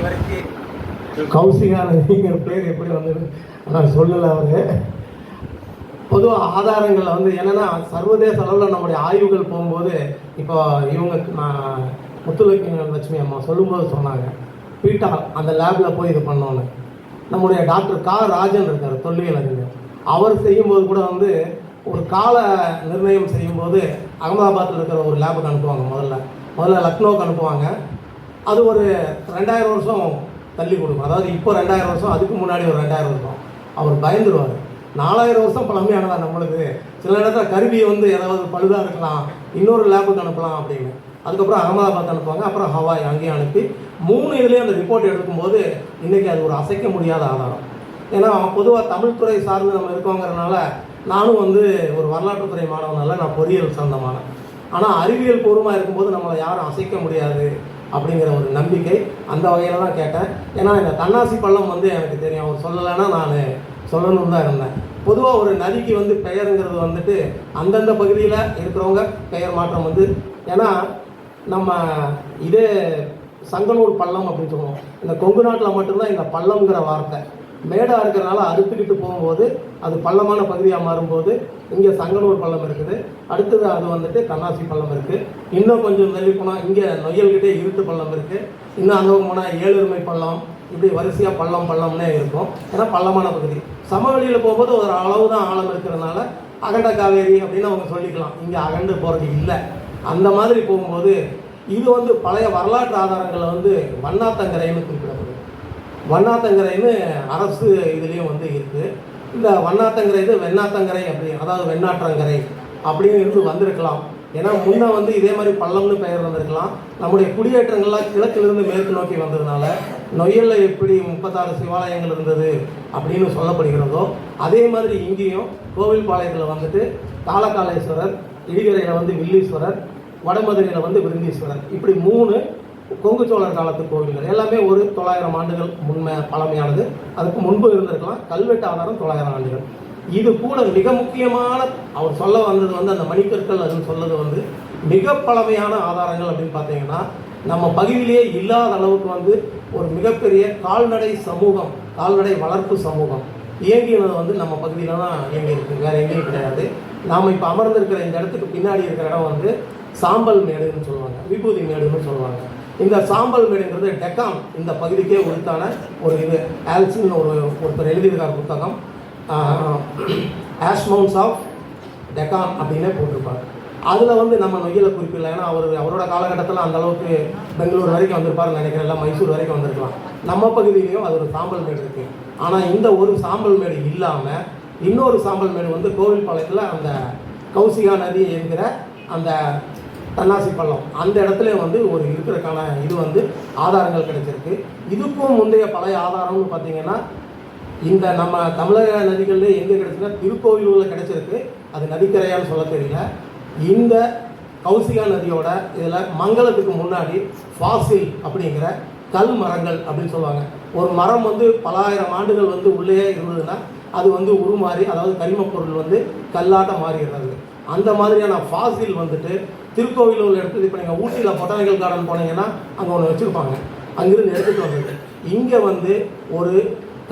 கடைசி கௌசிகா நதிங்கிற பேர் எப்படி வந்தது? நான் சொல்லலை அவர். பொதுவாக ஆதாரங்களில் வந்து என்னன்னா சர்வதேச அளவில் நம்முடைய ஆய்வுகள் போகும்போது இப்போ இவங்க நான் முத்துலட்சுமி லட்சுமி அம்மா சொல்லும்போது சொன்னாங்க பீட்டா அந்த லேபில் போய் இது பண்ணோன்னு. நம்முடைய டாக்டர் கா. ராஜன் இருக்கார் தொல்லியல் அறிஞர். அவர் செய்யும்போது கூட வந்து ஒரு கால நிர்ணயம் செய்யும்போது அகமதாபாத்தில் இருக்கிற ஒரு லேபுக்கு அனுப்புவாங்க முதல்ல. முதல்ல லக்னோவுக்கு அனுப்புவாங்க. அது ஒரு ரெண்டாயிரம் வருஷம் தள்ளி கொடுக்கும். அதாவது இப்போ ரெண்டாயிரம் வருஷம் அதுக்கு முன்னாடி ஒரு ரெண்டாயிரம் வருஷம். அவர் பயந்துருவார். நாலாயிரம் வருஷம் பழமையானதா நம்மளுக்கு. சில இடத்துல கருவியை வந்து ஏதாவது பழுதாக இருக்கலாம். இன்னொரு லேபுக்கு அனுப்பலாம் அப்படின்னு. அதுக்கப்புறம் அகமதாபாத் அனுப்புவாங்க. அப்புறம் ஹவாய் அங்கேயும் அனுப்பி மூணு இதுலேயும் அந்த ரிப்போர்ட் எடுக்கும்போது இன்றைக்கி அது ஒரு அசைக்க முடியாத ஆதாரம். ஏன்னா பொதுவாக தமிழ் துறை சார்ந்து நம்ம இருக்கோங்கிறனால நானும் வந்து ஒரு வரலாற்றுத்துறை மாணவனால நான் பொறியியல் சொந்தமானேன் ஆனால் அறிவியல் பூர்வமாக இருக்கும்போது நம்மளை யாரும் அசைக்க முடியாது. அப்படிங்கிற ஒரு நம்பிக்கை அந்த வகையில் தான் கேட்டேன். ஏன்னா இந்த தன்னாசி பள்ளம் வந்து எனக்கு தெரியும். அவர் சொல்லலைன்னா நான் சொல்லணும்னு தான் இருந்தேன். பொதுவாக ஒரு நதிக்கு வந்து பெயருங்கிறது வந்துட்டு அந்தந்த பகுதியில் இருக்கிறவங்க பெயர் மாற்றம் வந்து ஏன்னா நம்ம இதே சங்கனூர் பள்ளம் அப்படின்னு சொல்லுவோம். இந்த கொங்கு நாட்டில் மட்டும்தான் இந்த பள்ளம்ங்கிற வார்த்தை மேடாக இருக்கிறனால அறுத்துக்கிட்டு போகும்போது அது பள்ளமான பகுதியாக மாறும்போது இங்கே சங்கனூர் பள்ளம் இருக்குது. அடுத்தது அது வந்துட்டு கண்ணாசி பள்ளம் இருக்குது இன்னும் கொஞ்சம் தள்ளி போனால் இங்கே நொயல்கிட்டே இருட்டு பள்ளம் இருக்குது இன்னும் அங்கே போனால் ஏழுரிமை பள்ளம் இப்படி வரிசையாக பள்ளம் பள்ளம்னே இருக்கும். ஏன்னா பள்ளமான பகுதி. சமவெளியில் போகும்போது ஒரு அளவு தான் ஆழம் இருக்கிறதுனால அகண்ட காவேரி அப்படின்னு அவங்க சொல்லிக்கலாம். இங்கே அகண்டு போகிறது இல்லை. அந்த மாதிரி போகும்போது இது வந்து பழைய வரலாற்று ஆதாரங்களில் வந்து வண்ணாத்தங்கரைன்னு குறிப்பிடப்படுது. வண்ணாத்தங்கரைன்னு அரசு இதுலேயும் வந்து இருக்குது இந்த வண்ணாத்தங்கரை இது வெண்ணாத்தங்கரை அப்படி அதாவது வெண்ணாற்றங்கரை அப்படின்னு இருந்து வந்திருக்கலாம். ஏன்னா முன்னே வந்து இதே மாதிரி பள்ளம்னு பெயர் வந்திருக்கலாம். நம்முடைய குடியேற்றங்கள்லாம் கிழக்கிலிருந்து மேற்கு நோக்கி வந்ததுனால நொய்யல்ல எப்படி முப்பத்தாறு சிவாலயங்கள் இருந்தது அப்படின்னு சொல்லப்படுகிறதோ அதே மாதிரி இங்கேயும் கோவில்பாளையத்தில் வந்துட்டு காலகாலேஸ்வரர் இடிகரையில் வந்து வில்லீஸ்வரர் வடமதுரையில் வந்து விருந்தீஸ்வரர். இப்படி மூணு கொங்கு சோழர் காலத்து கோவில்கள் எல்லாமே ஒரு தொள்ளாயிரம் ஆண்டுகள் முன்மை பழமையானது. அதுக்கு முன்பு இருந்திருக்கலாம். கல்வெட்டு ஆதாரம் தொள்ளாயிரம் ஆண்டுகள். இது கூட மிக முக்கியமான அவர் சொல்ல வந்தது வந்து அந்த மணிக்கற்கள் அதுன்னு சொல்லது வந்து மிக பழமையான ஆதாரங்கள் அப்படின்னு பார்த்தீங்கன்னா நம்ம பகுதியிலேயே இல்லாத அளவுக்கு வந்து ஒரு மிகப்பெரிய கால்நடை சமூகம் கால்நடை வளர்ப்பு சமூகம் இயங்கினது வந்து நம்ம பகுதியில் தான் இயங்கி இருக்கு. வேற எங்கேயும் கிடையாது. நாம் இப்போ அமர்ந்திருக்கிற இந்த இடத்துக்கு பின்னாடி இருக்கிற இடம் வந்து சாம்பல் மேடுன்னு சொல்லுவாங்க. விபூதி மேடுன்னு சொல்லுவாங்க. இந்த சாம்பல் மேடுங்கிறது டெக்கான் இந்த பகுதிக்கே உரித்தான ஒரு இது. ஆல்சின் ஒரு ஒருத்தர் எழுதியிருக்கார் புத்தகம். ஆஷ்மவுண்ட்ஸ் ஆஃப் டெக்கான் அப்படின்னே போட்டிருப்பார். அதில் வந்து நம்ம நொய்யலை குறிப்பிடல. ஏன்னா அவர் அவரோட காலகட்டத்தில் அந்த அளவுக்கு பெங்களூர் வரைக்கும் வந்திருப்பாருன்னு நினைக்கிறேன். இல்லை மைசூர் வரைக்கும் வந்திருக்கலாம். நம்ம பகுதியிலையும் அது ஒரு சாம்பல் மேடு இருக்குது ஆனால் இந்த ஒரு சாம்பல் மேடு இல்லாமல் இன்னொரு சாம்பல் மேடு வந்து கோவில்பாளையத்தில் அந்த கௌசிகா நதி என்கிற அந்த தன்னாசி பள்ளம். அந்த இடத்துல வந்து ஒரு இருக்கிறதுக்கான இது வந்து ஆதாரங்கள் கிடைச்சிருக்கு. இதுக்கும் முந்தைய பழைய ஆதாரம்னு பார்த்தீங்கன்னா இந்த நம்ம தமிழக நதிகளில் எங்கே கிடைச்சுன்னா திருக்கோவிலூரில் கிடைச்சிருக்கு. அது நதிக்கரையான்னு சொல்ல தெரியல. இந்த கௌசிகா நதியோட இதில் மங்களத்துக்கு முன்னாடி ஃபாசில் அப்படிங்கிற கல் மரங்கள் அப்படின்னு சொல்லுவாங்க. ஒரு மரம் வந்து பலாயிரம் ஆண்டுகள் வந்து உள்ளே இருந்ததுன்னா அது வந்து உருமாறி அதாவது கரிமப் பொருள் வந்து கல்லாட்ட மாறிடுறது. அந்த மாதிரியான ஃபாசில் வந்துட்டு திருக்கோவிலூரில் எடுத்து இப்போ நீங்கள் ஊட்டியில் பொட்டானிக்கல் கார்டன் போனீங்கன்னா அங்கே ஒன்று வச்சுருப்பாங்க. அங்கிருந்து எடுத்துகிட்டு வந்தது. இங்கே வந்து ஒரு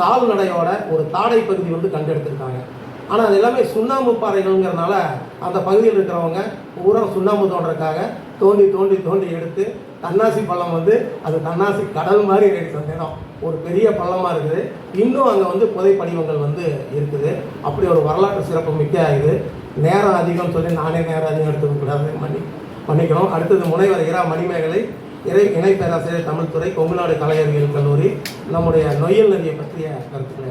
கால்நடையோட ஒரு தாடை பகுதி வந்து கண்டெடுத்திருக்காங்க. ஆனால் அது எல்லாமே சுண்ணாம்பு பாறைகள்ங்கிறனால அந்த பகுதியில் இருக்கிறவங்க பூரா சுண்ணாம்பு தோன்றதுக்காக தோண்டி தோண்டி தோண்டி எடுத்து தன்னாசி பள்ளம் வந்து அது தன்னாசி கடல் மாதிரி எடுத்து அந்த இடம். ஒரு பெரிய பள்ளமாக இருக்குது. இன்னும் அங்கே வந்து புதை படிவங்கள் வந்து இருக்குது. அப்படி ஒரு வரலாற்று சிறப்பு மிக்க இது. நேரம் அதிகம் சொல்லி நானே நேரம் அதிகம் எடுத்துக்க கூடாது. மன்னி மன்னிக்கணும். அடுத்தது முனைவர் இரா மணிமேகலை இறை இணை பேராசிரியர் தமிழ்துறை கொங்குநாடு கலை அறிவியல் கல்லூரி நம்முடைய நொயல் நதியை பற்றிய கருத்துக்களை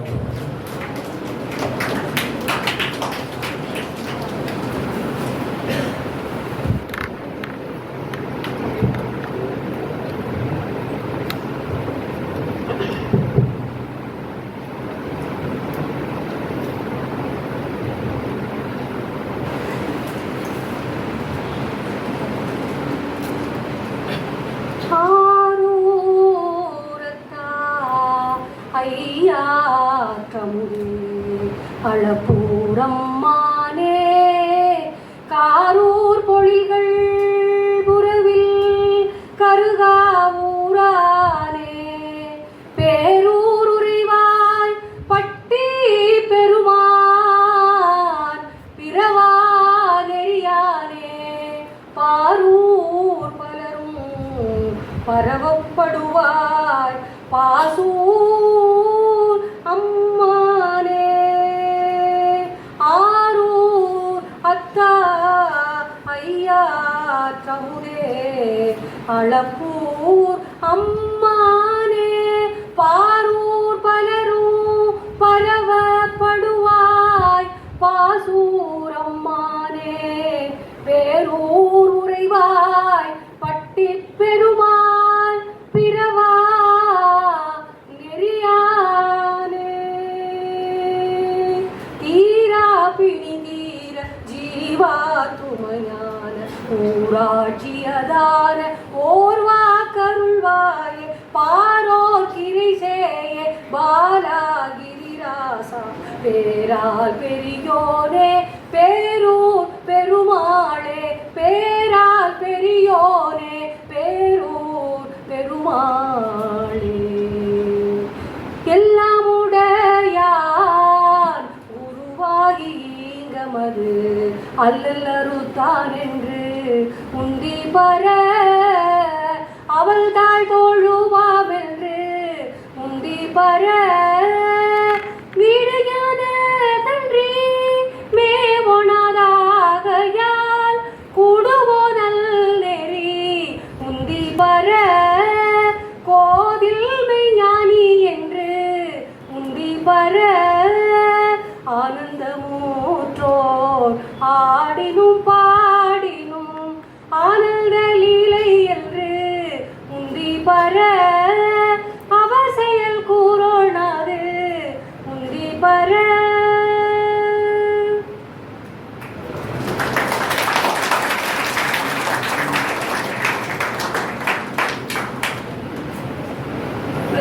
ஐயாற்றம் அளப்பூரம் பேரால் பெரியோனே பேரூர் பெருமாளே பேரால் பெரியோனே பேரூர் பெருமாளே. எல்லாம் உடையார் உருவாகி ஈங்கமது அல்லல்லறுத்தான் என்று உந்தி பர அவள் தாழ் தோழுவாவென்று உந்தி பர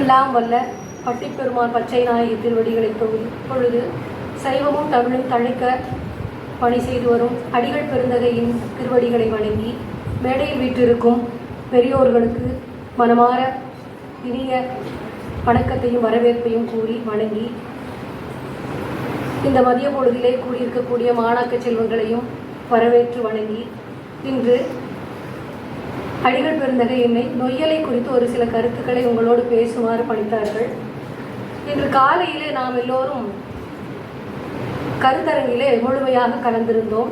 எல்லாம் வல்ல பட்டிப்பெருமான் பச்சை நாயகி திருவடிகளை தொகுதி. இப்பொழுது சைவமும் தமிழும் தழைக்க பணி செய்து வரும் அடிகள் பெருந்தகையின் திருவடிகளை வணங்கி மேடையில் வீற்றிருக்கும் பெரியோர்களுக்கு மனமாற இனிய வணக்கத்தையும் வரவேற்பையும் கூறி வணங்கி இந்த மதிய பொழுதிலே கூடியிருக்கக்கூடிய மாணாக்க செல்வங்களையும் வரவேற்று வணங்கி இன்று அடிகள் பெருந்தகை என்னை நொய்யலை குறித்து ஒரு சில கருத்துக்களை உங்களோடு பேசுமாறு பணித்தார்கள். இன்று காலையிலே நாம் எல்லோரும் கருத்தரங்கிலே முழுமையாக கலந்திருந்தோம்.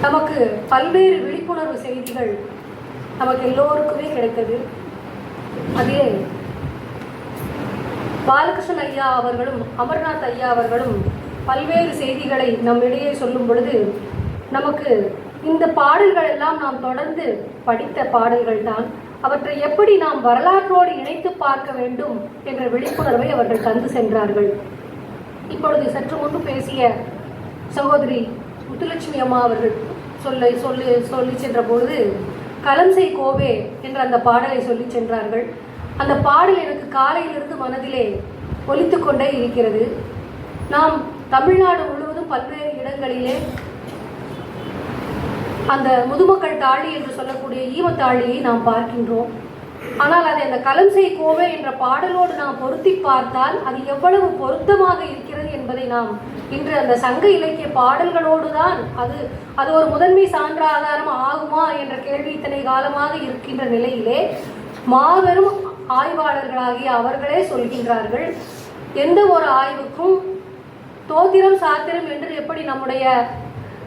நமக்கு பல்வேறு விழிப்புணர்வு செய்திகள் நமக்கு எல்லோருக்குமே கிடைத்தது. அதிலே பாலகிருஷ்ணன் ஐயா அவர்களும் அமர்நாத் ஐயா அவர்களும் பல்வேறு செய்திகளை நம்மிடையே சொல்லும் பொழுது நமக்கு இந்த பாடல்கள் எல்லாம் நாம் தொடர்ந்து படித்த பாடல்கள் தான். அவற்றை எப்படி நாம் வரலாற்றோடு இணைத்து பார்க்க வேண்டும் என்ற விழிப்புணர்வை அவர்கள் தந்து சென்றார்கள். இப்பொழுது சற்று முன்பு பேசிய சகோதரி முத்துலட்சுமி அம்மா அவர்கள் சொல்ல சொல்லி சொல்லி சென்ற பொழுது கலம்சை கோவே என்ற அந்த பாடலை சொல்லி சென்றார்கள். அந்த பாடல் எனக்கு காலையிலிருந்து மனதிலே ஒலித்து கொண்டே இருக்கிறது. நாம் தமிழ்நாடு முழுவதும் பல்வேறு இடங்களிலே அந்த முதுமக்கள் தாழி என்று சொல்லக்கூடிய ஈமத்தாழியை நாம் பார்க்கின்றோம். ஆனால் அதை அந்த கலம்சை கோவை என்ற பாடலோடு நாம் பொருத்தி பார்த்தால் அது எவ்வளவு பொருத்தமாக இருக்கிறது என்பதை நாம் இன்று அந்த சங்க இலக்கிய பாடல்களோடு தான் அது அது ஒரு முதன்மை சான்ற ஆதாரம் ஆகுமா என்ற கேள்வி இத்தனை காலமாக இருக்கின்ற நிலையிலே மாபெரும் ஆய்வாளர்களாகிய அவர்களே சொல்கின்றார்கள் எந்த ஒரு ஆய்வுக்கும் தோத்திரம் சாத்திரம் என்று எப்படி நம்முடைய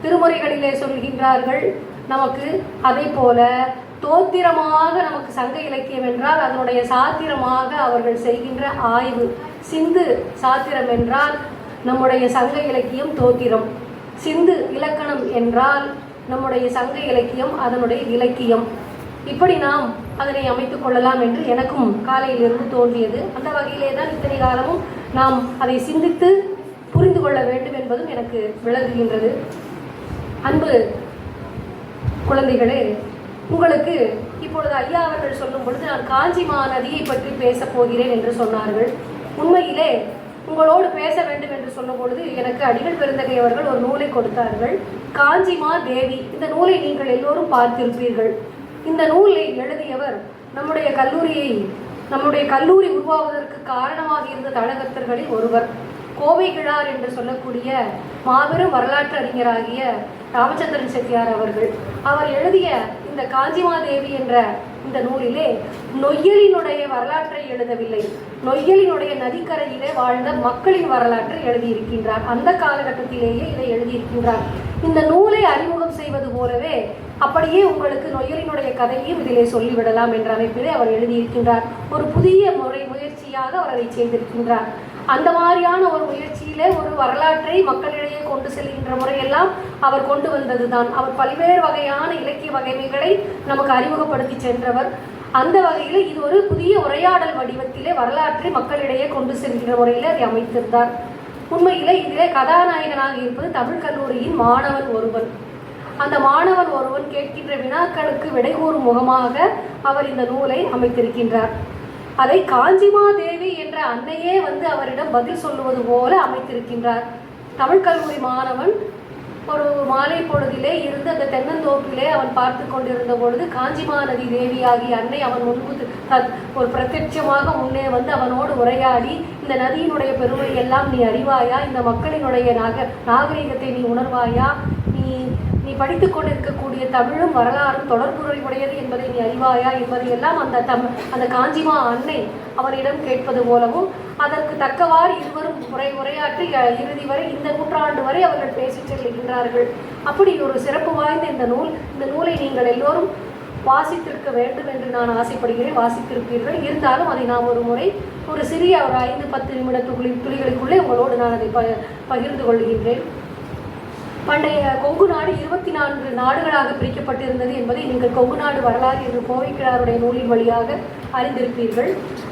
திருமுறைகளிலே சொல்கின்றார்கள் நமக்கு அதை போல தோத்திரமாக நமக்கு சங்க இலக்கியம் என்றால் அதனுடைய சாத்திரமாக அவர்கள் செய்கின்ற ஆய்வு. சிந்து சாத்திரம் என்றால் நம்முடைய சங்க இலக்கியம் தோத்திரம். சிந்து இலக்கணம் என்றால் நம்முடைய சங்க இலக்கியம் அதனுடைய இலக்கியம். இப்படி நாம் அதனை அமைத்துக் கொள்ளலாம் என்று எனக்கும் காலையிலிருந்து தோன்றியது. அந்த வகையிலே தான் இத்தனை காலமும் நாம் அதை சிந்தித்து புரிந்து கொள்ள வேண்டும் என்பதும் எனக்கு விளங்குகின்றது. அன்பு குழந்தைகளே உங்களுக்கு இப்பொழுது ஐயா அவர்கள் சொல்லும் பொழுது நான் காஞ்சி மாநதியை பற்றி பேசப் போகிறேன் என்று சொன்னார்கள். உண்மையிலே உங்களோடு பேச வேண்டும் என்று சொன்ன பொழுது எனக்கு அடிகள் பெருந்தகை அவர்கள் ஒரு நூலை கொடுத்தார்கள். காஞ்சிமா தேவி இந்த நூலை நீங்கள் எல்லோரும் பார்த்திருப்பீர்கள். இந்த நூலை எழுதியவர் நம்முடைய கல்லூரியை நம்முடைய கல்லூரி உருவாவதற்கு காரணமாக இருந்த தழகத்தர்களில் ஒருவர். கோவை கிழார் என்று சொல்லக்கூடிய மாபெரும் வரலாற்று அறிஞராகிய ராமச்சந்திரன் செட்டியார் அவர்கள். அவர் எழுதிய இந்த காஞ்சிமாதேவி என்ற இந்த நூலிலே நொய்யலினுடைய வரலாற்றை எழுதவில்லை. நொய்யலினுடைய நதிக்கரையிலே வாழ்ந்த மக்களின் வரலாற்றை எழுதியிருக்கின்றார். அந்த காலகட்டத்திலேயே இதை எழுதியிருக்கின்றார். இந்த நூலை அறிமுகம் செய்வது போலவே அப்படியே உங்களுக்கு நொய்யலினுடைய கதையையும் இதிலே சொல்லிவிடலாம் என்ற அமைப்பிலே அவர் எழுதியிருக்கின்றார். ஒரு புதிய முறை முயற்சியாக அவர் அதை செய்திருக்கின்றார். அந்த மாதிரியான ஒரு முயற்சியிலே ஒரு வரலாற்றை மக்களிடையே கொண்டு செல்கின்ற முறையெல்லாம் அவர் கொண்டு வந்தது தான் அவர் பல்வேறு வகையான இலக்கிய வகைமைகளை நமக்கு அறிமுகப்படுத்தி சென்றவர். அந்த வகையில் இது ஒரு புதிய உரையாடல் வடிவத்திலே வரலாற்றை மக்களிடையே கொண்டு செல்கின்ற முறையில் அதை அமைத்திருந்தார். உண்மையிலே இதிலே கதாநாயகனாக இருப்பது தமிழ் கல்லூரியின் மாணவன் ஒருவன். அந்த மாணவன் ஒருவன் கேட்கின்ற வினாக்களுக்கு விடை கூறும் முகமாக அவர் இந்த நூலை அமைத்திருக்கின்றார். அதை காஞ்சிமாதேவி என்ற அன்னையே வந்து அவரிடம் பதில் சொல்லுவது போல அமைத்திருக்கின்றார். தமிழ் கல்லூரி மாணவன் ஒரு மாலை பொழுதிலே இருந்து அந்த தென்னந்தோப்பிலே அவன் பார்த்து கொண்டிருந்த பொழுது காஞ்சிமாநதி தேவியாகிய அன்னை அவன் முன்பு தத்- ஒரு பிரத்யட்சமாக முன்னே வந்து அவனோடு உரையாடி இந்த நதியினுடைய பெருமை எல்லாம் நீ அறிவாயா? இந்த மக்களினுடைய நாக நாகரிகத்தை நீ உணர்வாயா? நீ நீ படித்துக் கொண்டிருக்கக்கூடிய தமிழும் வரலாறும் தொடர்புடையது என்பதை நீ அறிவாயா என்பதையெல்லாம் அந்த தம் அந்த காஞ்சிமா அன்னை அவனிடம் கேட்பது போலவும் அதற்கு தக்கவாறு இருவரும் உரை உரையாற்றி இறுதி வரை இந்த நூற்றாண்டு வரை அவர்கள் பேசிச் செல்கின்றார்கள். அப்படி ஒரு சிறப்பு வாய்ந்த இந்த நூல் இந்த நூலை நீங்கள் எல்லோரும் வாசித்திருக்க வேண்டும் என்று நான் ஆசைப்படுகிறேன் வாசித்திருப்பீர்கள். இருந்தாலும் அதை நான் ஒரு முறை ஒரு சிறிய ஒரு ஐந்து பத்து நிமிட துளி துளிகளுக்குள்ளே உங்களோடு நான் அதை ப பகிர்ந்து கொள்கின்றேன். பண்டைய கொங்கு நாடு இருபத்தி நான்கு நாடுகளாக பிரிக்கப்பட்டிருந்தது என்பதை நீங்கள் கொங்கு நாடு வரலாறு என்று கோவைக்கிழாருடைய நூலின் வழியாக அறிந்திருப்பீர்கள்.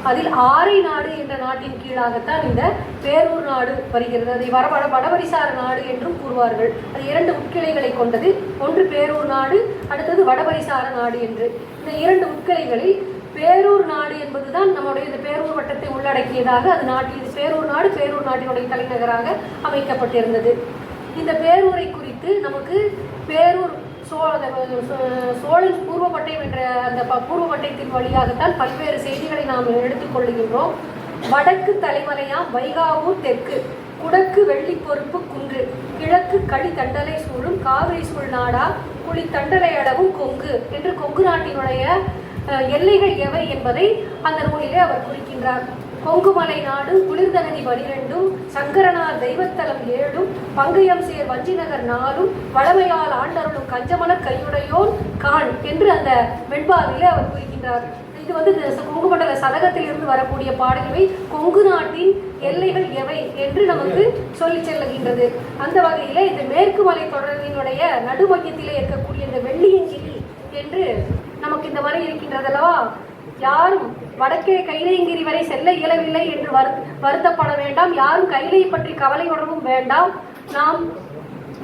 அதில் ஆரை நாடு என்ற நாட்டின் கீழாகத்தான் இந்த பேரூர் நாடு வருகிறது. அதை வர வட வடபரிசார நாடு என்றும் கூறுவார்கள். அது இரண்டு உட்கிளைகளை கொண்டது. ஒன்று பேரூர் நாடு அடுத்தது வடபரிசார நாடு என்று. இந்த இரண்டு உட்கிளைகளில் பேரூர் நாடு என்பதுதான் நம்முடைய இந்த பேரூர் வட்டத்தை உள்ளடக்கியதாக அது நாட்டில் பேரூர் நாடு பேரூர் நாட்டினுடைய தலைநகராக அமைக்கப்பட்டிருந்தது. இந்த பேரூரை குறித்து நமக்கு பேரூர் சோ சோழன் பூர்வப்பட்டயம் என்ற அந்த ப- பூர்வப்பட்டயத்தின் வழியாகத்தான் பல்வேறு செய்திகளை நாம் எடுத்துக்கொள்கின்றோம் வடக்கு தலைமலையாம் வைகாவூர் தெற்கு. குடக்கு வெள்ளி பொறுப்பு குன்று. கிழக்கு களி தண்டலை சூழும் காவிரி சூழ் நாடா குழி தண்டலை அளவும் கொங்கு என்று கொங்கு நாட்டினுடைய எல்லைகள் எவை என்பதை அந்த நூலிலே அவர் குறிக்கின்றார். கொங்குமலை நாடு குளிர்தகதி பனிரெண்டும் சங்கரனார் தெய்வத்தலம் ஏழும் பங்கையம் சேர் வஞ்சிநகர் நாளும் வளமையால் ஆண்டருளும் கஞ்சமலர் கையுடையோன் கான் என்று அந்த வெண்பாவிலே அவர் குறிக்கின்றார் இது வந்து இந்த கொங்கு மண்டல சதகத்திலிருந்து வரக்கூடிய பாடல்களை கொங்கு நாட்டின் எல்லைகள் எவை என்று நமக்கு சொல்லி செல்லுகின்றது. அந்த வகையில இந்த மேற்கு மலை தொடரினுடைய நடுமையத்திலே இருக்கக்கூடிய இந்த வெள்ளியங்கிரி என்று நமக்கு இந்த வரை இருக்கின்றதல்லவா? யாரும் வடக்கே கைலைங்கிரி வரை செல்ல இயலவில்லை என்று வரு வருத்தப்பட வேண்டாம். யாரும் கைலை பற்றி கவலையுடவும் வேண்டாம். நாம்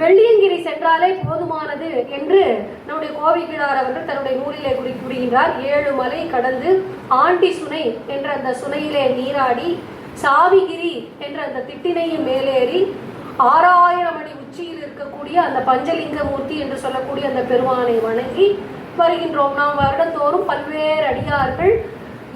வெள்ளியங்கிரி சென்றாலே போதுமானது என்று நம்முடைய கோவைக்கிழார் அவர்கள் தன்னுடைய நூலிலே குறி கூறுகின்றார். ஏழு மலை கடந்து ஆண்டி சுனை என்ற அந்த சுனையிலே நீராடி சாவிகிரி என்ற அந்த திட்டினையும் மேலேறி ஆறாயிரம் அடி உச்சியில் இருக்கக்கூடிய அந்த பஞ்சலிங்க மூர்த்தி என்று சொல்லக்கூடிய அந்த பெருமானை வணங்கி வருகின்றோம். நாம் வருடந்தோறும் பல்வேறு அடியார்கள்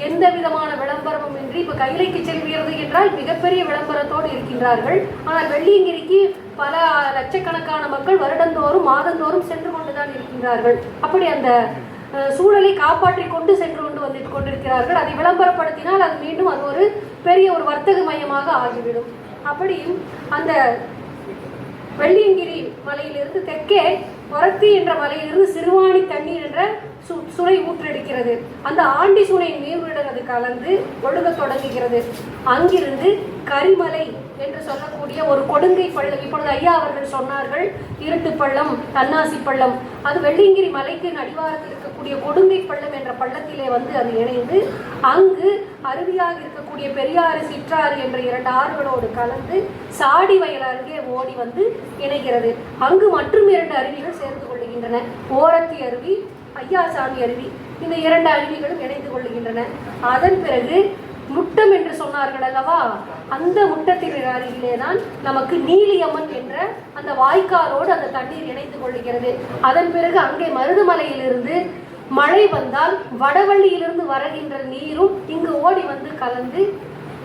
எந்த விதமான விளம்பரமும் இன்றி இப்ப கைலைக்கு செல்கிறது என்றால் மிகப்பெரிய விளம்பரத்தோடு இருக்கின்றார்கள். ஆனால் வெள்ளியங்கிரிக்கு பல லட்சக்கணக்கான மக்கள் வருடந்தோறும் மாதந்தோறும் சென்று கொண்டுதான் இருக்கின்றார்கள். அப்படி அந்த சூழலை காப்பாற்றி கொண்டு சென்று கொண்டு வந்து கொண்டிருக்கிறார்கள். அதை விளம்பரப்படுத்தினால் அது மீண்டும் அது ஒரு பெரிய ஒரு வர்த்தக மையமாக ஆகிவிடும். அப்படி அந்த வெள்ளியங்கிரி மலையிலிருந்து தெற்கே மரத்தி என்ற மலையிலிருந்து சிறுவாணி தண்ணீர் என்ற சு சுனை ஊற்றெடுக்கிறது. அந்த ஆண்டி சுனை நீருடன் அது கலந்து ஒழுங்க தொடங்குகிறது. அங்கிருந்து கரிமலை என்று சொல்லக்கூடிய ஒரு கொடுங்கை பள்ளம் இப்பொழுது ஐயா அவர்கள் சொன்னார்கள் இருட்டு பள்ளம் தன்னாசி பள்ளம். அது வெள்ளியங்கிரி மலைக்கு அடிவாரத்தில் இருக்கக்கூடிய கொடுங்கை பள்ளம் என்ற பள்ளத்திலே வந்து அது இணைந்து அங்கு அருவியாக இருக்கக்கூடிய பெரியாறு சிற்றாறு என்ற இரண்டு ஆறுகளோடு கலந்து சாடி வயல் அருகே ஓடி வந்து இணைகிறது. அங்கு மற்றும் இரண்டு அருவிகள் சேர்ந்து கொள்ளுகின்றன. ஓரத்தி அருவி ஐயாசாமி அருவி இந்த இரண்டு அருவிகளும் இணைந்து கொள்ளுகின்றன. அதன் பிறகு முட்டம் என்று சொன்னார்கள் அல்லவா? அந்த முட்டத்தின் அருகிலே தான் நமக்கு நீலியம்மன் என்ற அந்த வாய்க்காலோடு அந்த தண்ணீர் இணைந்து கொள்கிறது அதன் பிறகு அங்கே மருதமலையிலிருந்து மழை வந்தால் வடவள்ளியிலிருந்து வருகின்ற நீரும் இங்கு ஓடி வந்து கலந்து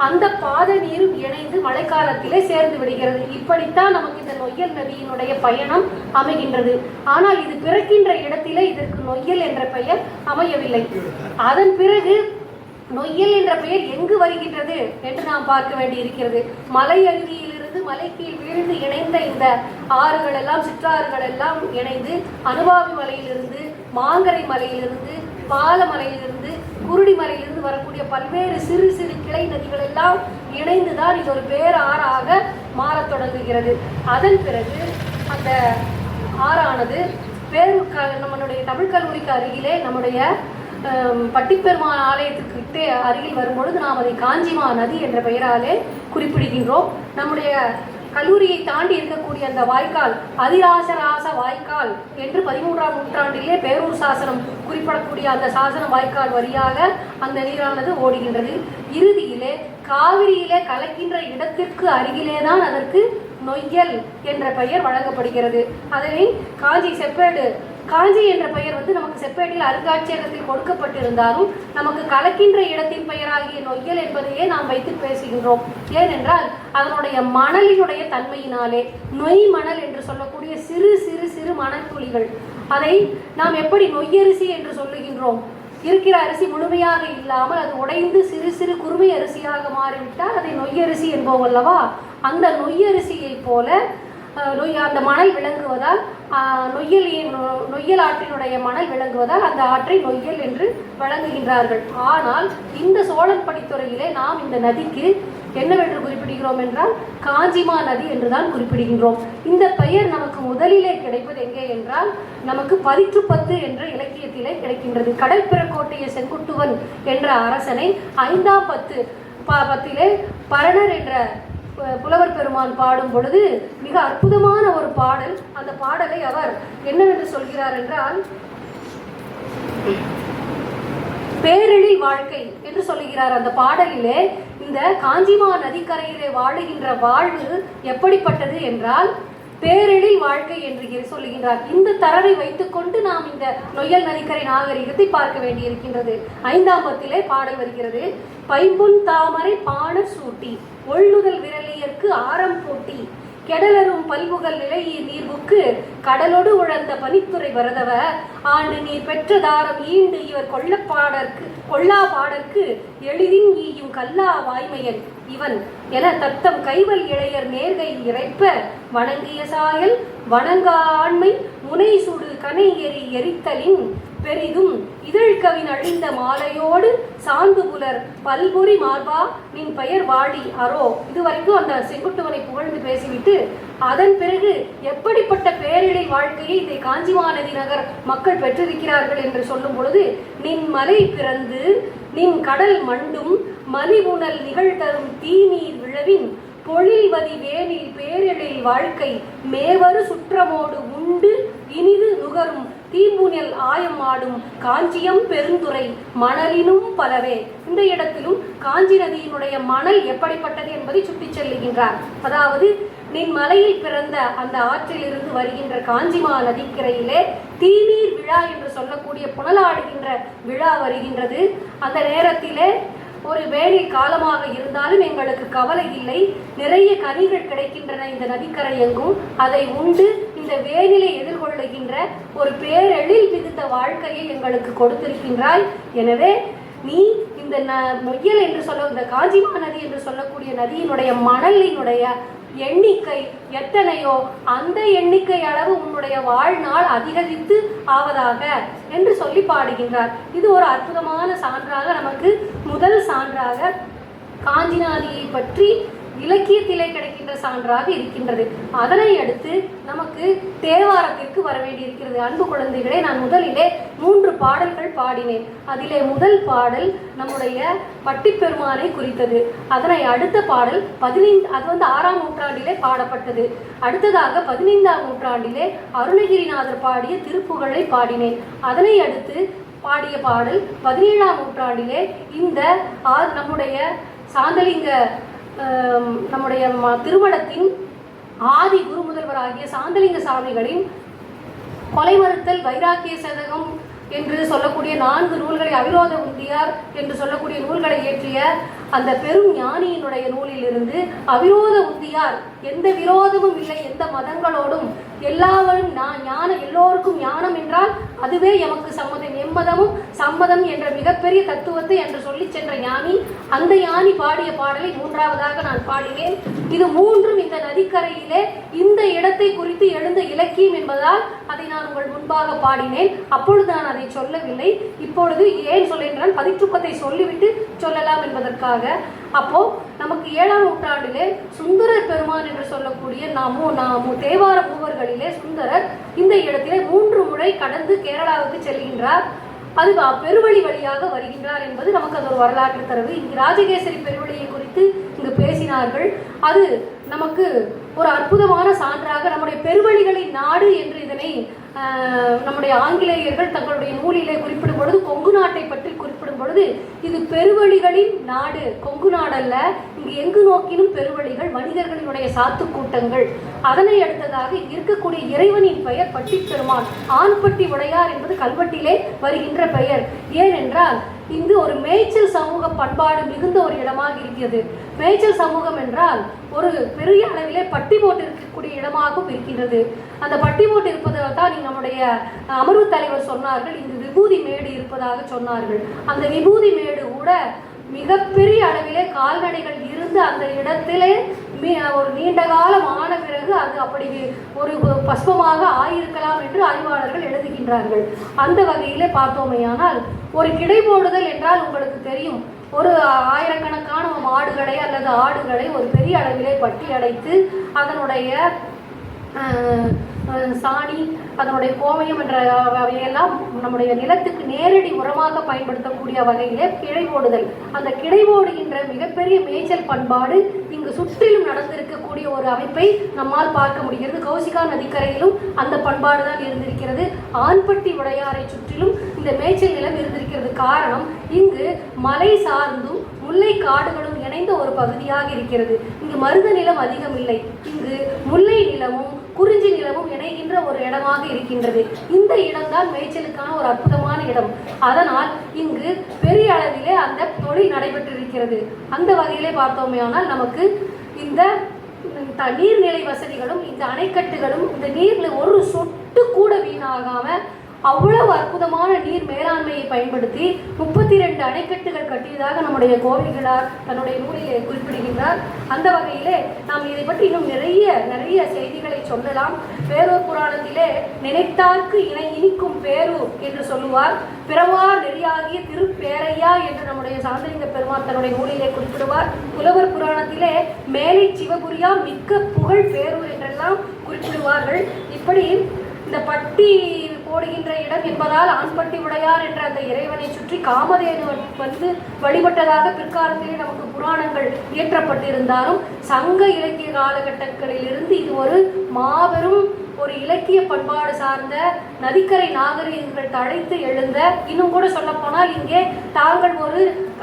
அந்த பாத நீரும் இணைந்து மழைக்காலத்திலே சேர்ந்து விடுகிறது. இப்படித்தான் நமக்கு இந்த நொய்யல் நதியினுடைய பயணம் அமைகின்றது. ஆனால் இது பிறக்கின்ற இடத்திலே இதற்கு நொய்யல் என்ற பெயர் அமையவில்லை. அதன் பிறகு நொய்யல் என்ற பெயர் எங்கு வருகின்றது என்று நாம் பார்க்க வேண்டி இருக்கிறது மலை அருவியிலிருந்து மலை கீழ் விழுந்து இணைந்த இந்த ஆறுகள் எல்லாம் சிற்றாறுகள் எல்லாம் இணைந்து அனுபாவி மலையிலிருந்து மாங்கரை மலையிலிருந்து பாலமலையிலிருந்து குருடி மலையிலிருந்து வரக்கூடிய பல்வேறு சிறு சிறு கிளை நதிகள் எல்லாம் இணைந்துதான் இது ஒரு பேராறாக மாறத் தொடங்குகிறது. அதன் பிறகு அந்த ஆறானது பேரு நம்மளுடைய தமிழ் கல்லூரிக்கு அருகிலே நம்முடைய பட்டிப்பெருமாள் ஆலயத்துக்கிட்டே அருகில் வரும்பொழுது நாம் அதை காஞ்சிமா நதி என்ற பெயராலே குறிப்பிடுகின்றோம். நம்முடைய கல்லூரியை தாண்டி இருக்கக்கூடிய அந்த வாய்க்கால் அதிராசராச வாய்க்கால் என்று பதிமூன்றாம் நூற்றாண்டிலே பேரூர் சாசனம் குறிப்பிடக்கூடிய அந்த சாசன வாய்க்கால் வழியாக அந்த நீரானது ஓடுகின்றது. இறுதியிலே காவிரியிலே கலக்கின்ற இடத்திற்கு அருகிலே தான் அதற்கு நொய்யல் என்ற பெயர் வழங்கப்படுகிறது. அதனை காஞ்சி செப்பேடு காஞ்சி என்ற பெயர் வந்து நமக்கு செப்பேட்டில் அருங்காட்சியகத்தில் கொடுக்கப்பட்டிருந்தாலும் நமக்கு கலக்கின்ற இடத்தின் பெயராகிய நொய்யல் என்பதையே நாம் வைத்து பேசுகின்றோம். ஏனென்றால் அதனுடைய மணலினுடைய தன்மையினாலே நொய் மணல் என்று சொல்லக்கூடிய சிறு சிறு சிறு மணல் துளிகள் அதை நாம் எப்படி நொய்யரிசி என்று சொல்லுகின்றோம்? இருக்கிற அரிசி முழுமையாக இல்லாமல் அது உடைந்து சிறு சிறு குறுமை அரிசியாக மாறிவிட்டால் அதை நொய்யரிசி என்போம் அல்லவா? அந்த நொய்யரிசியைப் போல நொய் அந்த மணல் விளங்குவதால் நொய்யலியின் நொய்யலின் நொய்யல் ஆற்றினுடைய மணல் விளங்குவதால் அந்த ஆற்றை நொய்யல் என்று வழங்குகின்றார்கள். ஆனால் இந்த சோழன் பணித்துறையிலே நாம் இந்த நதிக்கு என்னவென்று குறிப்பிடுகிறோம் என்றால் காஞ்சிமா நதி என்றுதான் குறிப்பிடுகின்றோம். இந்த பெயர் நமக்கு முதலிலே கிடைப்பது எங்கே என்றால் நமக்கு பதிற்று பத்து என்ற இலக்கியத்திலே கிடைக்கின்றது. கடற்பிறக்கோட்டையை செங்குட்டுவன் என்ற அரசனை ஐந்தாம் பத்து பத்திலே பரணர் என்ற புலவர் பெருமான் பாடும் பொழுது மிக அற்புதமான ஒரு பாடல். அந்த பாடலை அவர் என்னவென்று சொல்கிறார் என்றால் பேரெழில் வாழ்க்கை என்று சொல்லுகிறார். அந்த பாடலிலே இந்த காஞ்சிமா நதிக்கரையிலே வாழுகின்ற வாழ்வு எப்படிப்பட்டது என்றால் பேரெழில் வாழ்க்கை என்று சொல்லுகின்றார். இந்த தரவை வைத்துக்கொண்டு நாம் இந்த நொய்யல் நதிக்கரை நாகரிகத்தை பார்க்க வேண்டியிருக்கின்றது. ஐந்தாம் பத்திலே பாடல் வருகிறது. பைம்புன் தாமரை பாட சூட்டி ஒள்ளுதல் விரலியர்க்கு ஆரம் போட்டி கெடலரும் பல்புகழ் நிலையீர் நீர்வுக்கு கடலோடு உழந்த பனித்துறை வரதவ ஆண்டு நீர் பெற்ற தாரம் ஈண்டு இவர் கொள்ளப்பாடற்கு கொள்ளா பாடற்கு எளிதின் ஈயும் கல்லா வாய்மையன் இவன் என தத்தம் கைவல் இளையர் நேர்கை இறைப்ப வணங்கிய சாயல் வணங்கா ஆண்மை முனை சுடு கனை எரி எரித்தலின் பெரிதும் இதழ்கவின் அழிந்த மாலையோடு சாந்து புலர் பல்புரி மார்பா நின் பெயர் வாழி அரோ இதுவரைக்கும் அந்த செங்குட்டுவனை புகழ்ந்து பேசிவிட்டு அதன் பிறகு எப்படிப்பட்ட பேரிழை வாழ்க்கையை இந்த காஞ்சிமாநதி நகர் மக்கள் பெற்றிருக்கிறார்கள் என்று சொல்லும் பொழுது நின் மலை பிறந்து நின் கடல் மண்டும் மலிவுணல் நிகழ்தரும் தீநீர் விழவின் பொழில்வதி வேனில் பேரிழில் வாழ்க்கை மேவரு சுற்றமோடு உண்டு இனிது நுகரும் தீம்புனல் ஆயம் ஆடும் காஞ்சியம் பெருந்துறை மணலினும் பலவே. இந்த இடத்திலும் காஞ்சி நதியினுடைய மணல் எப்படிப்பட்டது என்பதை சுட்டிச் செல்லுகின்றார். அதாவது நின் மலையில் பிறந்த அந்த ஆற்றிலிருந்து வருகின்ற காஞ்சிமா நதிக்கரையிலே தீநீர் விழா என்று சொல்லக்கூடிய புனலாடுகின்ற விழா வருகின்றது. அந்த நேரத்திலே ஒரு வேலை காலமாக இருந்தாலும் எங்களுக்கு கவலை இல்லை. நிறைய கனிகள் கிடைக்கின்றன இந்த நதிக்கரை எங்கும். அதை உண்டு இந்த வேதிலை எதிர்கொள்ளுகின்ற ஒரு பேரெழில் மிகுந்த வாழ்க்கையை எங்களுக்கு கொடுத்திருக்கின்றாய். எனவே நீ இந்த ந- நொய்யல் என்று சொல்ல இந்த காஞ்சிமா நதி என்று சொல்லக்கூடிய நதியினுடைய மணலினுடைய எண்ணிக்கை எத்தனையோ அந்த எண்ணிக்கை அளவு உன்னுடைய வாழ்நாள் அதிகரித்து ஆவதாக என்று சொல்லி பாடுகின்றார். இது ஒரு அற்புதமான சான்றாக நமக்கு முதல் சான்றாக காஞ்சிநாதியை பற்றி இலக்கியத்திலே கிடைக்கின்ற சான்றாக இருக்கின்றது. அதனை அடுத்து நமக்கு தேவாரத்திற்கு வர வேண்டியிருக்கிறது. அன்பு குழந்தைகளே நான் முதலிலே மூன்று பாடல்கள் பாடினேன். அதிலே முதல் பாடல் நம்முடைய பட்டிப்பெருமானை குறித்தது. அதனை அடுத்த பாடல் பதினைந்து அது வந்து ஆறாம் நூற்றாண்டிலே பாடப்பட்டது. அடுத்ததாக பதினைந்தாம் நூற்றாண்டிலே அருணகிரிநாதர் பாடிய திருப்புகழை பாடினேன். அதனை அடுத்து பாடிய பாடல் பதினேழாம் நூற்றாண்டிலே இந்த ஆ- நம்முடைய சாந்தலிங்க நம்முடைய திருமணத்தின் ஆதி குரு முதல்வர் ஆகிய சாந்தலிங்க சாமிகளின் கொலை மறுத்தல் வைராக்கிய சதகம் என்று சொல்லக்கூடிய நான்கு நூல்களை அவிரோத உந்தியார் என்று சொல்லக்கூடிய நூல்களை இயற்றிய அந்த பெரும் ஞானியினுடைய நூலிலிருந்து அவிரோத உந்தியார் எந்த விரோதமும் இல்லை எந்த மதங்களோடும் எல்லாவரும் நான் ஞானம் எல்லோருக்கும் ஞானம் என்றால் அதுவே எமக்கு சம்மதம். எம்மதமும் சம்மதம் என்ற மிகப்பெரிய தத்துவத்தை என்று சொல்லி சென்ற ஞானி அந்த ஞானி பாடிய பாடலை மூன்றாவதாக நான் பாடினேன். இது மூன்றும் இந்த நதிக்கரையிலே இந்த இடத்தை குறித்து எழுந்த இலக்கியம் என்பதால் அதை நான் உங்கள் முன்பாக பாடினேன். அப்பொழுது நான் அதை சொல்லவில்லை. இப்பொழுது ஏன் சொல்லுகின்றால் பதிற்றுப்பத்தை சொல்லிவிட்டு சொல்லலாம் என்பதற்காக. அப்போ நமக்கு ஏழாம் நூற்றாண்டிலே சுந்தரர் பெருமான் என்று சொல்லக்கூடிய நாமோ நாமோ தேவார மூவர்களில் சுந்தரர் இந்த இடத்திலே மூன்று முறை கடந்து கேரளாவுக்கு செல்கின்றார். அது பெருவழி வழியாக வருகின்றார் என்பது நமக்கு அது ஒரு வரலாற்று தரவு. இங்கு ராஜகேசரி பெருவழியை குறித்து இங்கு பேசினார்கள். அது நமக்கு ஒரு அற்புதமான சான்றாக நம்முடைய பெருவழிகளின் நாடு என்று இதனை ஆஹ், நம்முடைய ஆங்கிலேயர்கள் தங்களுடைய நூலிலே குறிப்பிடும் பொழுது கொங்கு நாட்டை பற்றி குறிப்பிடும் பொழுது இது பெருவழிகளின் நாடு. கொங்கு நாடல்ல இங்கு எங்கு நோக்கினும் பெருவழிகள் மனிதர்களினுடைய சாத்து கூட்டங்கள் அதனை அடுத்ததாக இருக்கக்கூடிய இறைவனின் பெயர் பட்டி பெருமான் ஆண்பட்டி உடையார் என்பது கல்வெட்டிலே வருகின்ற பெயர். ஏனென்றால் இங்கு ஒரு மேய்ச்சல் சமூக பண்பாடு மிகுந்த ஒரு இடமாக இருக்கிறது. மேய்ச்சல் சமூகம் என்றால் ஒரு பெரிய அளவிலே பட்டி போட்டு இருக்கக்கூடிய இடமாகவும் இருக்கின்றது. அந்த பட்டி போட்டு இருப்பதால் தான் நம்முடைய அமர்வு தலைவர் சொன்னார்கள் இங்கு விபூதி மேடு இருப்பதாக சொன்னார்கள். அந்த விபூதி மேடு கூட மிகப்பெரிய அளவிலே கால்நடைகள் இருந்து அந்த இடத்திலே ஒரு நீண்ட காலம் ஆன பிறகு அது அப்படி ஒரு பஸ்பமாக ஆயிருக்கலாம் என்று ஆய்வாளர்கள் எழுதுகின்றார்கள். அந்த வகையிலே பார்த்தோமேயானால் ஒரு கிடை போடுதல் என்றால் உங்களுக்கு தெரியும். ஒரு ஆயிரக்கணக்கான மாடுகளை அல்லது ஆடுகளை ஒரு பெரிய அளவிலே பட்டி அடைத்து அதனுடைய சாணி அதனுடைய கோமயம் என்ற அவையெல்லாம் நம்முடைய நிலத்துக்கு நேரடி உரமாக பயன்படுத்தக்கூடிய வகையிலே கிளை ஓடுதல். அந்த கிளை ஓடுகின்ற மிகப்பெரிய மேய்ச்சல் பண்பாடு இங்கு சுற்றிலும் நடந்திருக்கக்கூடிய ஒரு அமைப்பை நம்மால் பார்க்க முடிகிறது. கௌசிகா நதிக்கரையிலும் அந்த பண்பாடு தான் இருந்திருக்கிறது. ஆண்பட்டி உடையாரை சுற்றிலும் இந்த மேய்ச்சல் நிலம் இருந்திருக்கிறது. காரணம் இங்கு மலை சார்ந்தும் முல்லை காடுகளும் இணைந்த ஒரு பகுதியாக இருக்கிறது. இங்கு மருத நிலம் அதிகம் இல்லை. இங்கு முல்லை நிலமும் குறிஞ்சி நிலமும் இணைகின்ற ஒரு இடமாக இருக்கின்றது. இந்த இடம்தான் மேய்ச்சலுக்கான ஒரு அற்புதமான இடம். அதனால் இங்கு பெரிய அளவிலே அந்த தொழில் நடைபெற்றிருக்கிறது. அந்த வகையிலே பார்த்தோமே ஆனால் நமக்கு இந்த த- நீர்நிலை வசதிகளும் இந்த அணைக்கட்டுகளும் இந்த நீர்ல ஒரு சொட்டு கூட வீணாகாம அவ்வளவு அற்புதமான நீர் மேலாண்மையை பயன்படுத்தி முப்பத்தி ரெண்டு அணைக்கட்டுகள் கட்டியதாக நம்முடைய கோவில்களார் தன்னுடைய நூலிலே குறிப்பிடுகின்றார். அந்த வகையிலே நாம் இதை பற்றி இன்னும் நிறைய நிறைய செய்திகளை சொல்லலாம். பேரூர் புராணத்திலே நினைத்தார்க்கு இணை இனிக்கும் பேரூர் என்று சொல்லுவார். பிறவார் நெறியாகிய திருப்பேரையா என்று நம்முடைய சாந்தலிங்க பெருமாள் தன்னுடைய நூலிலே குறிப்பிடுவார். புலவர் புராணத்திலே மேலை சிவபுரியா மிக்க புகழ் பேரூர் என்றெல்லாம் குறிப்பிடுவார்கள். இப்படி இந்த பட்டி போடுகின்ற இடம் என்பதால் ஆண்பட்டி உடையார் என்ற அந்த இறைவனை சுற்றி காமதேனு வந்து வழிபட்டதாக பிற்காலத்திலே நமக்கு புராணங்கள் இயற்றப்பட்டிருந்தாலும் சங்க இலக்கிய காலகட்டங்களிலிருந்து இது ஒரு மாபெரும் ஒரு இலக்கிய பண்பாடு சார்ந்த நதிக்கரை நாகரிகங்கள் தழைத்து எழுந்த இன்னும் கூட சொல்லப்போனால் இங்கே தாங்கள் ஒரு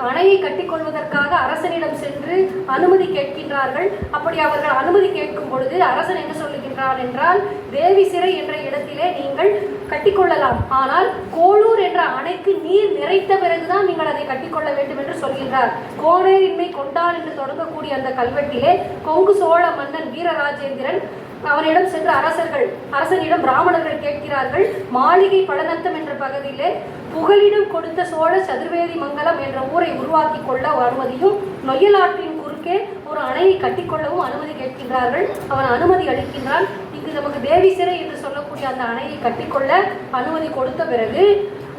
அணையை கட்டிக்கொள்வதற்காக அரசனிடம் சென்று அனுமதி கேட்கின்றார்கள். அப்படி அவர்கள் அனுமதி கேட்கும் பொழுது அரசன் என்ன சொல்லுகின்றார் என்றால் தேவி சிறை என்ற இடத்திலே நீங்கள் கட்டிக்கொள்ளலாம். ஆனால் கோளூர் என்ற அணைக்கு நீர் நிறைத்த பிறகுதான் நீங்கள் அதை கட்டிக்கொள்ள வேண்டும் என்று சொல்கின்றார். கோனேரின்மை கொண்டான் என்று தொடங்கக்கூடிய அந்த கல்வெட்டிலே கொங்கு சோழ மன்னன் வீரராஜேந்திரன் அவனிடம் சென்று அரசர்கள் அரசனிடம் பிராமணர்கள் கேட்கிறார்கள் மாளிகை பழநத்தம் என்ற பகுதியிலே புகலிடம் கொடுத்த சோழ சதுர்வேதி மங்கலம் என்ற ஊரை உருவாக்கி கொள்ள அனுமதியும் நொய்யலாற்றின் குறுக்கே ஒரு அணையை கட்டிக்கொள்ளவும் அனுமதி கேட்கின்றார்கள். அவன் அனுமதி அளிக்கின்றான். இங்கு நமக்கு தேவி சிறை என்று சொல்லக்கூடிய அந்த அணையை கட்டிக்கொள்ள அனுமதி கொடுத்த பிறகு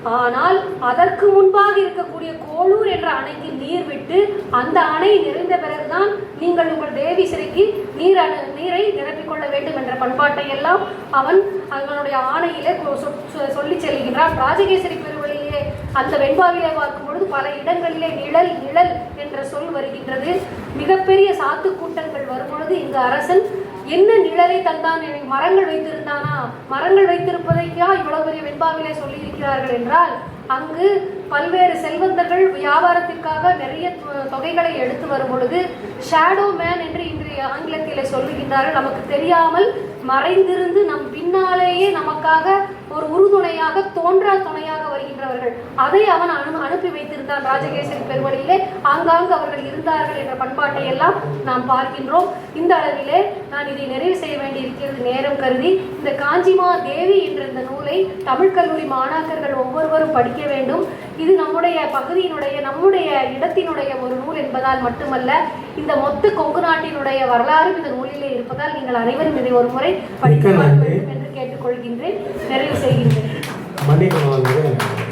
ஆனால் அதற்கு முன்பாக இருக்கக்கூடிய கோளூர் என்ற அணைக்கு நீர் விட்டு அந்த அணை நிறைந்த பிறகுதான் நீங்கள் உங்கள் தேவி சிறைக்கு நீர் அணு நீரை நிரப்பிக்கொள்ள வேண்டும் என்ற பண்பாட்டை எல்லாம் அவன் அவனுடைய ஆணையிலே சொல்லி சொ- சொ- சொல்லிச் செல்கின்றான். ராஜகேசரி பெருவழியிலே அந்த வெண்பாவிலே பார்க்கும் பொழுது பல இடங்களிலே நிழல் நிழல் என்ற சொல் வருகின்றது. மிகப்பெரிய சாத்து கூட்டங்கள் வரும்பொழுது இந்த அரசன் என்ன நிழலை தந்தான்? மரங்கள் வைத்திருந்தானா? மரங்கள் வைத்திருப்பதைக்கா இவ்வளவு பெரிய சொல்லியிருக்கிறார்கள் என்றால் அங்கு பல்வேறு செல்வந்தர்கள் வியாபாரத்திற்காக நிறைய தொ- தொகைகளை எடுத்து வரும் பொழுது ஷேடோ மேன் என்று இன்றைய ஆங்கிலத்திலே சொல்லுகின்றார்கள். நமக்கு தெரியாமல் மறைந்திருந்து நம் பின்னாலேயே நமக்காக ஒரு உறுதுணையாக தோன்றா துணையாக வருகின்றவர்கள். அதை அவன் அனு அனுப்பி வைத்திருந்தான் ராஜகேசரி பெருவழியிலே. ஆங்காங்கு அவர்கள் இருந்தார்கள் என்ற பண்பாட்டை எல்லாம் நாம் பார்க்கின்றோம். இந்த அளவிலே நான் இதை நிறைவு செய்ய வேண்டியிருக்கிறது நேரம் கருதி இந்த காஞ்சிமா தேவி என்ற இந்த நூலை தமிழ் கல்லூரி மாணாக்கர்கள் ஒவ்வொருவரும் படிக்க வேண்டும். இது நம்முடைய பகுதியினுடைய நம்முடைய இடத்தினுடைய ஒரு நூல் என்பதால் மட்டுமல்ல இந்த மொத்த கொங்கு நாட்டினுடைய வரலாறும் இந்த நூலிலே இருப்பதால் நீங்கள் அனைவரும் இதை ஒரு முறை நன்றி. வேண்டும் கேட்டுக்கொள்கின்றேன். நிறைவு செய்கின்றேன். மன்னிக்கணும்